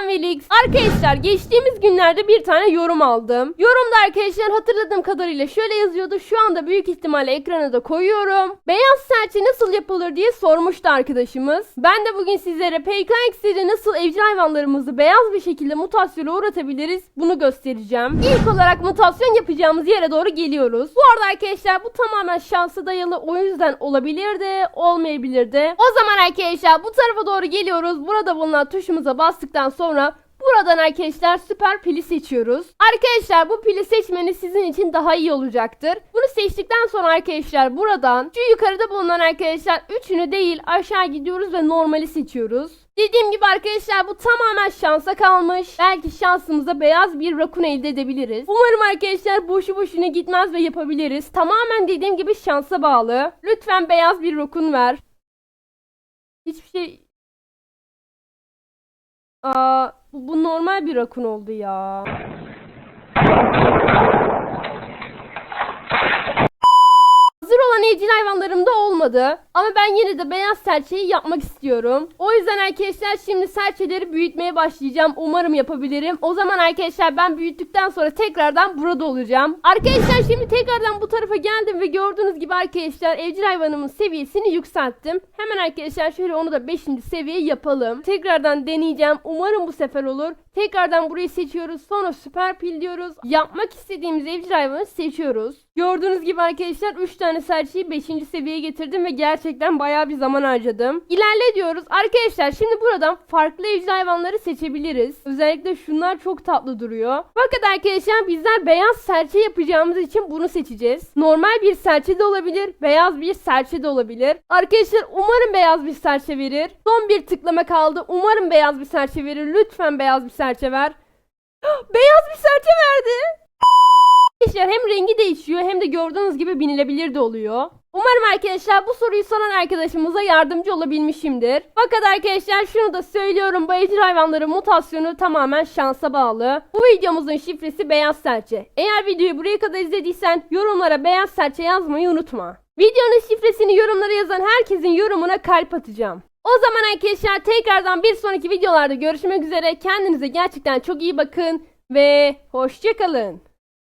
ben Velix. Arkadaşlar geçtiğimiz günlerde bir tane yorum aldım. Yorumda arkadaşlar hatırladığım kadarıyla şöyle yazıyordu. Şu anda büyük ihtimalle ekrana da koyuyorum. Beyaz serçe nasıl yapılır diye sormuştu arkadaşımız. Ben de bugün sizlere PKX'de nasıl evcil hayvanlarımızı beyaz bir şekilde mutasyona uğratabiliriz bunu göstereceğim. İlk olarak mutasyon yapacağımız yere doğru geliyoruz. Bu arada arkadaşlar bu tamamen şansa dayalı o yüzden olabilir de olmayabilir de. O zaman arkadaşlar bu tarafa doğru geliyoruz. Burada bulunan tuşumuza bastıktan sonra Buradan arkadaşlar süper pili seçiyoruz. Arkadaşlar bu pili seçmeniz sizin için daha iyi olacaktır. Bunu seçtikten sonra arkadaşlar buradan şu yukarıda bulunan arkadaşlar üçünü değil aşağı gidiyoruz ve normali seçiyoruz. Dediğim gibi arkadaşlar bu tamamen şansa kalmış. Belki şansımıza beyaz bir rakun elde edebiliriz. Umarım arkadaşlar boşu boşuna gitmez ve yapabiliriz. Tamamen dediğim gibi şansa bağlı. Lütfen beyaz bir rakun ver. Hiçbir şey Aa, bu, bu normal bir rakun oldu ya. Evcil hayvanlarım da olmadı. Ama ben yine de beyaz serçeyi yapmak istiyorum. O yüzden arkadaşlar şimdi serçeleri büyütmeye başlayacağım. Umarım yapabilirim. O zaman arkadaşlar ben büyüttükten sonra tekrardan burada olacağım. Arkadaşlar şimdi tekrardan bu tarafa geldim ve gördüğünüz gibi arkadaşlar evcil hayvanımın seviyesini yükselttim. Hemen arkadaşlar şöyle onu da 5. seviye yapalım. Tekrardan deneyeceğim. Umarım bu sefer olur. Tekrardan burayı seçiyoruz. Sonra süper pil diyoruz. Yapmak istediğimiz evcil hayvanı seçiyoruz. Gördüğünüz gibi arkadaşlar 3 tane serçeyi 5. seviyeye getirdim ve gerçekten bayağı bir zaman harcadım. İlerle diyoruz. Arkadaşlar şimdi buradan farklı evcil hayvanları seçebiliriz. Özellikle şunlar çok tatlı duruyor. Fakat arkadaşlar bizler beyaz serçe yapacağımız için bunu seçeceğiz. Normal bir serçe de olabilir, beyaz bir serçe de olabilir. Arkadaşlar umarım beyaz bir serçe verir. Son bir tıklama kaldı. Umarım beyaz bir serçe verir. Lütfen beyaz bir serçe ver. beyaz bir serçe verdi. Arkadaşlar hem rengi değişiyor hem de gördüğünüz gibi binilebilir de oluyor. Umarım arkadaşlar bu soruyu soran arkadaşımıza yardımcı olabilmişimdir. Fakat arkadaşlar şunu da söylüyorum bu evcil hayvanların mutasyonu tamamen şansa bağlı. Bu videomuzun şifresi beyaz serçe. Eğer videoyu buraya kadar izlediysen yorumlara beyaz serçe yazmayı unutma. Videonun şifresini yorumlara yazan herkesin yorumuna kalp atacağım. O zaman arkadaşlar tekrardan bir sonraki videolarda görüşmek üzere. Kendinize gerçekten çok iyi bakın ve hoşçakalın.